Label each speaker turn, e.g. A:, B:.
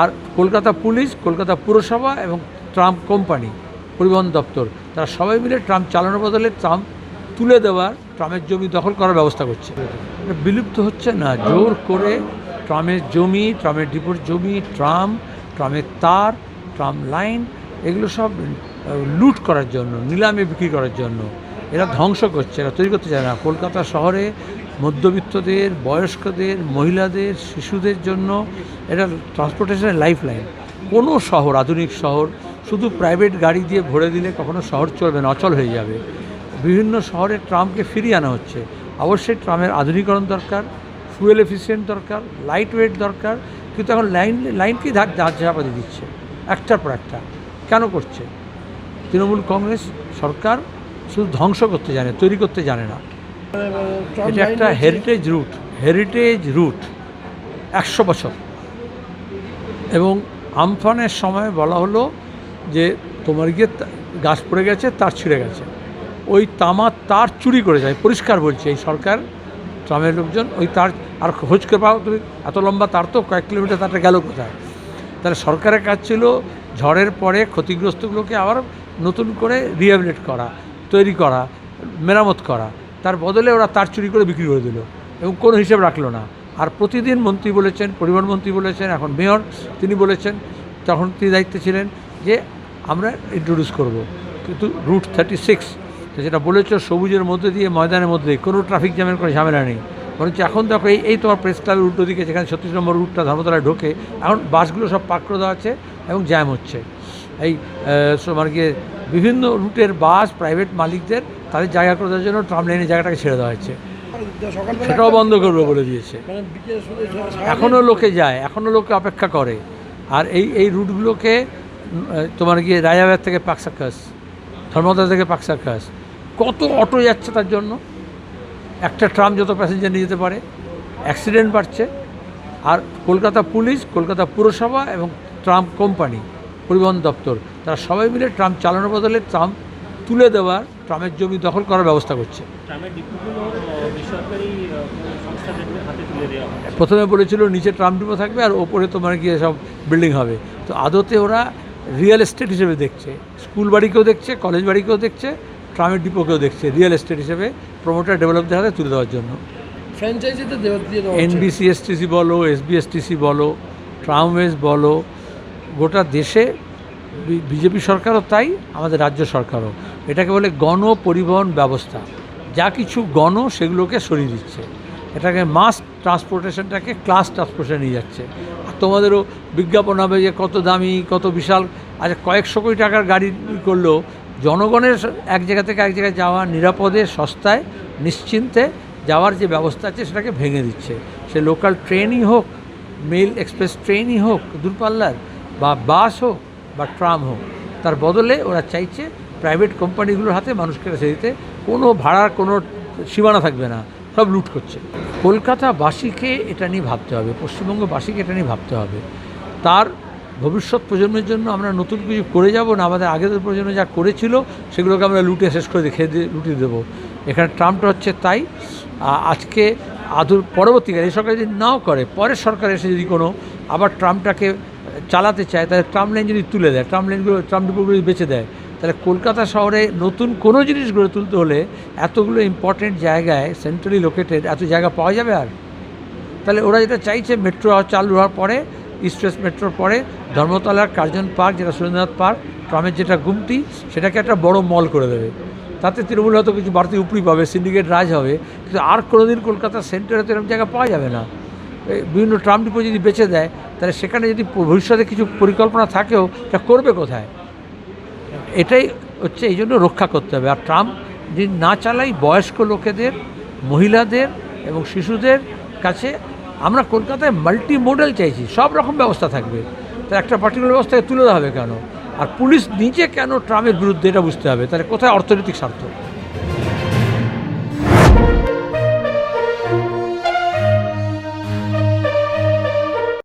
A: আর Kolkata police, Kolkata পুরসভা এবং Trump company, পরিবহন দপ্তর, তারা সবাই মিলে ট্রাম্প চালানোর বদলে ট্রাম্প তুলে দেওয়ার ট্রামের জমি দখল করার ব্যবস্থা করছে। বিলুপ্ত হচ্ছে না, জোর করে ট্রামের জমি ট্রামের ডিপোর জমি ট্রাম ট্রামের তার ট্রাম লাইন, এগুলো সব লুট করার জন্য, নিলামে বিক্রি করার জন্য, এরা ধ্বংস করছে, এরা তৈরি করতে চায় না। কলকাতা শহরে মধ্যবিত্তদের, বয়স্কদের, মহিলাদের, শিশুদের জন্য এটা ট্রান্সপোর্টেশনের লাইফ লাইন কোনো শহর, আধুনিক শহর, শুধু প্রাইভেট গাড়ি দিয়ে ভরে দিলে কখনো শহর চলবে না, অচল হয়ে যাবে। বিভিন্ন শহরে ট্রামকে ফিরিয়ে আনা হচ্ছে। অবশ্যই ট্রামের আধুনিকরণ দরকার ফুয়েল এফিসিয়েন্ট দরকার লাইট ওয়েট দরকার, কিন্তু এখন লাইন লাইনকেই ধার ধার চাপাতি দিচ্ছে? একটার পর একটা। কেন করছে? তৃণমূল কংগ্রেস সরকার শুধু ধ্বংস করতে জানে, তৈরি করতে জানে না। এটা একটা হেরিটেজ রুট হেরিটেজ রুট একশো বছর। এবং আমফানের সময় বলা হলো যে তোমার গিয়ে গাছ পড়ে গেছে তার ছিঁড়ে গেছে। ওই তামার তার চুরি করে যায় পরিষ্কার বলছে এই সরকার ট্রামের লোকজন ওই তার আর খোঁজকে পাও তুমি এত লম্বা তার তো কয়েক কিলোমিটার তারটা গেল কোথায়? তাহলে সরকারের কাজ ছিল ঝড়ের পরে ক্ষতিগ্রস্তগুলোকে আবার নতুন করে রিহ্যাবিলিট করা তৈরি করা মেরামত করা। তার বদলে ওরা তার চুরি করে বিক্রি করে দিল এবং কোনো হিসেব রাখল না। আর প্রতিদিন মন্ত্রী বলেছেন, পরিবহন মন্ত্রী বলেছেন, এখন মেয়র তিনি বলেছেন, তখন তিনি দায়িত্বে ছিলেন যে আমরা ইন্ট্রোডিউস করব। কিন্তু রুট থার্টি সিক্স তো যেটা বলেছ, সবুজের মধ্যে দিয়ে, ময়দানের মধ্যে কোনো ট্রাফিক জ্যামের কোনো ঝামেলা নেই। বরঞ্চ এখন দেখো, এই এই তোমার প্রেস ক্লাবের উল্টো দিকে, যেখানে ছত্রিশ নম্বর রুটটা ধর্মতলায় ঢোকে, এখন বাসগুলো সব পাক করে দেওয়া আছে এবং জ্যাম হচ্ছে। এই মানে গিয়ে বিভিন্ন রুটের বাস প্রাইভেট মালিকদের তাদের জায়গা করে জন্য ট্রাম লাইনের জায়গাটাকে ছেড়ে দেওয়া হচ্ছে
B: সকালবেলা
A: সেটাও বন্ধ করবে বলে দিয়েছে।
B: মানে
A: এখনও লোকে যায় এখনও লোকে অপেক্ষা করে। আর এই এই রুটগুলোকে তোমার গিয়ে রাজাবাগ থেকে পাকসাকাস ধর্মতলা থেকে পাকসাকাস কত অটো যাচ্ছে তার জন্য? একটা ট্রাম যত প্যাসেঞ্জার নিয়ে যেতে পারে অ্যাক্সিডেন্ট বাড়ছে। আর কলকাতা পুলিশ কলকাতা পুরসভা এবং ট্রাম কোম্পানি পরিবহন দপ্তর তারা সবাই মিলে ট্রাম চালানোর বদলে ট্রাম তুলে দেওয়ার ট্রামের জমি দখল করার ব্যবস্থা করছে। প্রথমে বলেছিল নিচে ট্রাম ডিপো থাকবে আর ওপরে তোমার গিয়ে সব বিল্ডিং হবে। তো আদতে ওরা রিয়েল এস্টেট হিসেবে দেখছে। স্কুল বাড়িকেও দেখছে কলেজ বাড়িকেও দেখছে ট্রামের ডিপোকেও দেখছে রিয়েল এস্টেট হিসেবে প্রমোটার ডেভেলপদের হাতে তুলে দেওয়ার জন্য।
B: ফ্র্যাঞ্চাইজিতে দেওয়া দিয়ে দেওয়া হচ্ছে।
A: এনবিসি এসটিসি বলো এসবিএসটিসি বলো ট্রামওয়েজ বলো গোটা দেশে বিজেপি সরকারও তাই, আমাদের রাজ্য সরকারও। এটাকে বলে গণ পরিবহন ব্যবস্থা। যা কিছু গণ, সেগুলোকে সরিয়ে দিচ্ছে। এটাকে মাস ট্রান্সপোর্টেশনটাকে ক্লাস ট্রান্সপোর্টেশন নিয়ে যাচ্ছে। আর তোমাদেরও বিজ্ঞাপন হবে যে কত দামি, কত বিশাল। আচ্ছা কয়েকশো কোটি টাকার গাড়ি করলেও জনগণের এক জায়গা থেকে এক জায়গায় যাওয়া নিরাপদে, সস্তায়, নিশ্চিন্তে যাওয়ার যে ব্যবস্থা আছে, সেটাকে ভেঙে দিচ্ছে। সে লোকাল ট্রেনই হোক, মেল এক্সপ্রেস ট্রেনই হোক, দূরপাল্লার বা বাস হোক বা ট্রাম হোক, তার বদলে ওরা চাইছে প্রাইভেট কোম্পানিগুলোর হাতে মানুষকে রেখে দিতে। কোনো ভাড়ার কোনো সীমানা থাকবে না, সব লুট করছে। কলকাতাবাসীকে এটা নিয়ে ভাবতে হবে, পশ্চিমবঙ্গবাসীকে এটা নিয়ে ভাবতে হবে। তার ভবিষ্যৎ প্রজন্মের জন্য আমরা নতুন কিছু করে যাব না, আমাদের আগের প্রজন্ম যা করেছিল সেগুলোকে আমরা লুটে শেষ করে দেখে দিয়ে লুটিয়ে দেবো। এখানে ট্রাম্পটা হচ্ছে তাই। আজকে আদুর, পরবর্তীকালে এই সরকার যদি নাও করে, পরের সরকার এসে যদি কোনো, আবার ট্রাম্পটাকে চালাতে চায়, তাহলে ট্রাম লাইন যদি তুলে দেয়, ট্রাম লাইনগুলো, ট্রাম ডিপোগুলো যদি বেঁচে দেয়, তাহলে কলকাতা শহরে নতুন কোনো জিনিস গড়ে তুলতে হলে এতগুলো ইম্পর্টেন্ট জায়গায় সেন্ট্রালি লোকেটেড এত জায়গা পাওয়া যাবে আর? তাহলে ওরা যেটা চাইছে মেট্রো চালু হওয়ার পরে ইস্ট ওয়েস্ট মেট্রোর পরে, ধর্মতলার কার্জন পার্ক যেটা সুরেন্দ্রনাথ পার্ক ট্রামের যেটা গুমটি, সেটাকে একটা বড় মল করে দেবে। তাতে তৃণমূল হয়তো কিছু বাড়তি উপরি পাবে সিন্ডিকেট রাজ হবে, কিন্তু আর কোনোদিন কলকাতার সেন্টারে তো এরকম জায়গা পাওয়া যাবে না। বিভিন্ন ট্রাম ডিপো যদি বেঁচে দেয়, তাহলে সেখানে যদি ভবিষ্যতে কিছু পরিকল্পনা থাকেও, তা করবে কোথায়? এটাই হচ্ছে, এই জন্য রক্ষা করতে হবে। আর ট্রাম্প যদি না চালাই, বয়স্ক লোকেদের, মহিলাদের এবং শিশুদের কাছে আমরা কলকাতায় মাল্টি মডেল চাইছি, সব রকম ব্যবস্থা থাকবে। তা একটা পার্টিকুলার ব্যবস্থাকে তুলে দেওয়া হবে কেন? আর পুলিশ নিজে কেন ট্রামের বিরুদ্ধে এটা বুঝতে হবে? তাহলে কোথায় অর্থনৈতিক স্বার্থ?